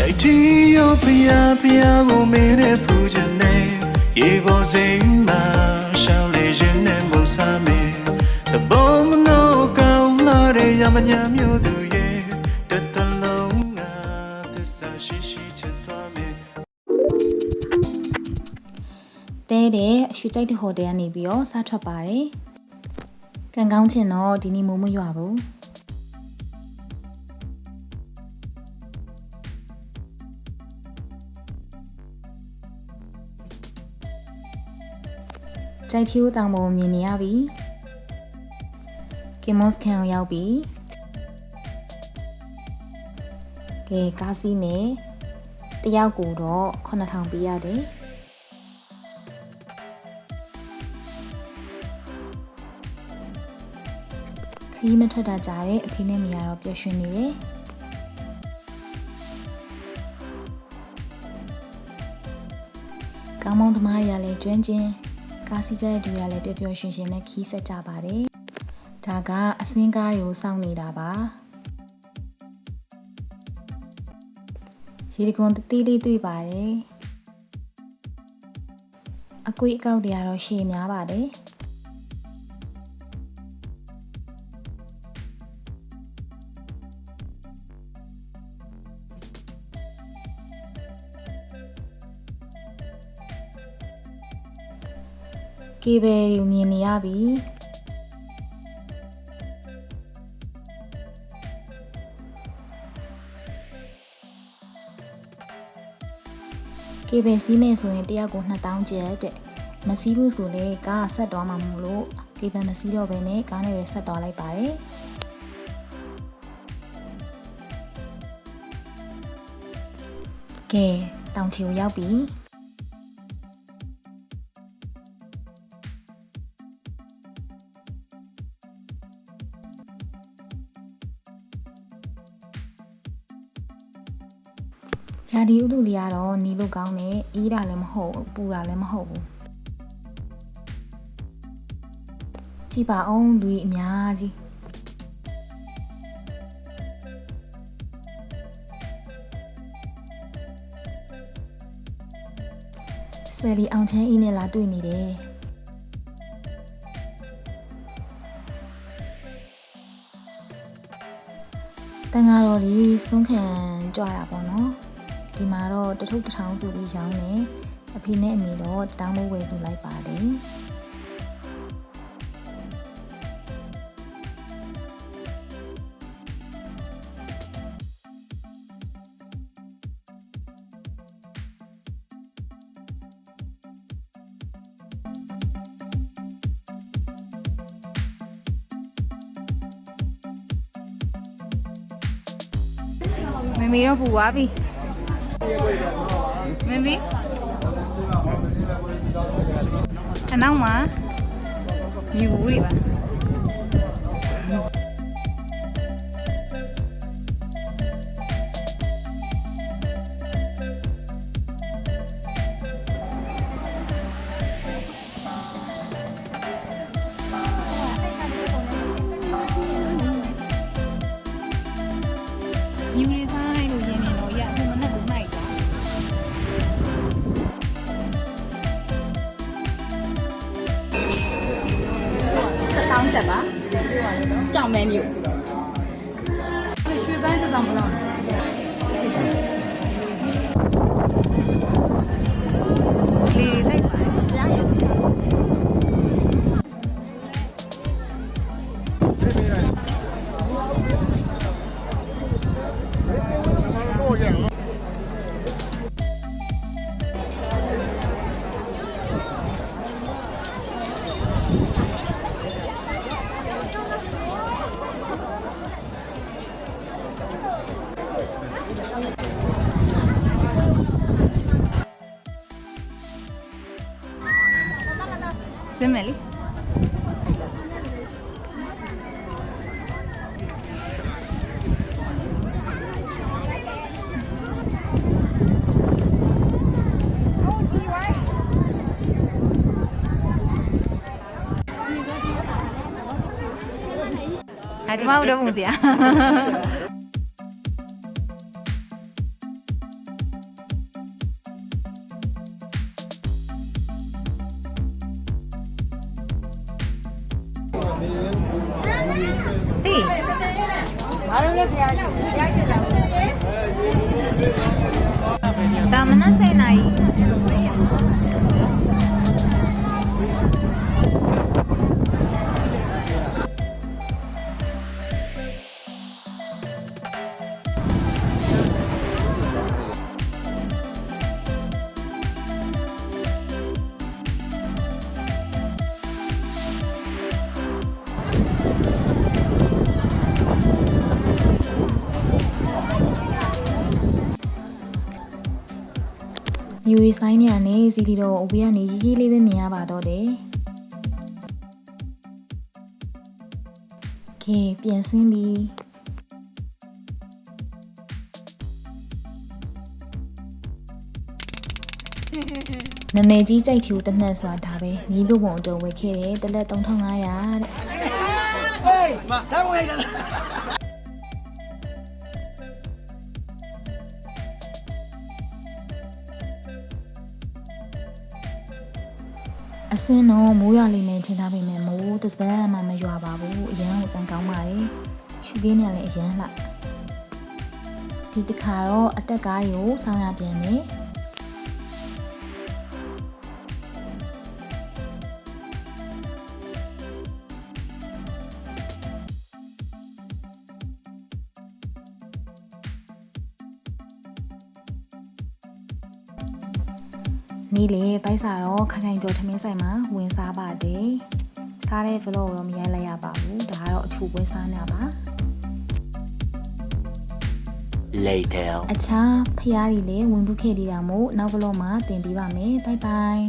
ကြိုက်တီရောဖျားဖျားကိုမင်းနဲ့ဖူးချင်နေရေပေါ်စိမ်မှာရှောင်းလေရင်နဲ့မုတ်စားမေတဘောမနောကောင်းလာတဲ့ရမညာမျိုးသူရဲ့တတလုံးငါသစ္စာရှိရှိချစ်သွားမေတဲတဲ့အရှူကြိုက်တဲ့ဟိုတယ်ကနေပြီးတော့စားထွက်ပါတယ်။ကံကောင်းချင်တော့ဒီနေ့မိုးမရွာဘူး။ ကြိုက်ချီကိုတောင်ပေါ်မြင်နေရပြီ။ကင်မွန်စကန်ကိုရောက်ပြီ။ကဲကားစီးမယ်။တယောက်ကိုတော့9000ပေးရတယ်။ခရီးမထွက်တာကြားတဲ့အဖေနဲ့မိကတော့ပျော်ရွှင်နေတယ်။ကောင်းမောင်သမားတွေကလည်းကျွမ်းကျင် ကားစီးကြတဲ့သူတွေကလည်းပျော်ပျော်ရွှင်ရွှင်နဲ့ခီးဆက်ကြပါတယ်။ဒါကအစင်းကားတွေကိုစောင့်နေတာပါ။ရေဒီကွန်တေးလေးတွေ့ပါတယ်။အကွေးအကောက်တွေကတော့ရှည်များပါတယ်။ ကေဘယ်ကိုမြင်နေရပြီကေဘယ်စီးမယ်ဆိုရင်တယောက်ကို2000ကျပ်တဲ့မစီးဘူးဆိုလေကားကဆက်သွားမှာမို့လို့ကေဘယ်မစီးတော့ဘဲနဲ့ကားနဲ့ပဲဆက်သွားလိုက်ပါတယ်ကဲတောင်ချီကိုရောက်ပြီ ရာဒီဥတုလေးကတော့နီလို့ကောင်းတယ်အေးတာလည်းမဟုတ်ဘူးပူတာလည်းမဟုတ်ဘူးကြည့်ပါအောင်လူကြီးအများကြီးဆယ်လီအောင်ချမ်းအင်းနဲ့လာတွေ့နေတယ်တန်ဃာတော်ကြီးဆုံးခံကြွတာပေါ့နော် ဒီမှာတော့တထုပ်တစ်ထောင်ဆိုပြီးရောင်းနေအဖေနဲ့အမေတော့တတောင်းမိုးဝယ်ပြလိုက်ပါတယ်မမေတော့ပူသွားပြီ မမေအနောက်မှာမြူတွေပါ ကြော စင်းမယ်လေအဲ့ ဘာလို့လဲဖျားရှင်ဖျားရှင်လာဘူးဒါမနက်7:00နာရီ မြူရီဆိုင်နေရနေစီတီတော့အဝေးကနေရီးရီးလေးပဲမြင်ရပါတော့တယ်ကဲပြန်ဆင်းပြီနမေကြီးကြိုက်ထူတနက်စွာဒါပဲနီးပြုတ်ပုံအတော်ဝယ်ခဲ့တယ်တစ်လက်3500တဲ့ အစင်းတော့မိုးရွာလိမ့်မယ်ထင်ထားပေမဲ့မိုးတစ်စက်မှမရွာပါဘူးအရန်ကိုကန်ကောင်းပါတယ်ရှူကင်းနေလည်းအရန်လှဒီတစ်ခါတော့အတက်ကားတွေကိုစောင်းရပြန်တယ် နီးလေပိုက်စာတော့ခိုင်ခိုင်ကျော်ထမင်းဆိုင်မှာဝင်စားပါတယ်စားတဲ့ vlog တော့မရိုက်လိုက်ရပါဘူးဒါကတော့အထူပွဲစားနေပါ later အခြားဖျားတွေလည်းဝင်ပုခဲ့သေးတာမို့နောက်ဘလော့မှာတင်ပေးပါမယ်ဘိုင်ဘိုင်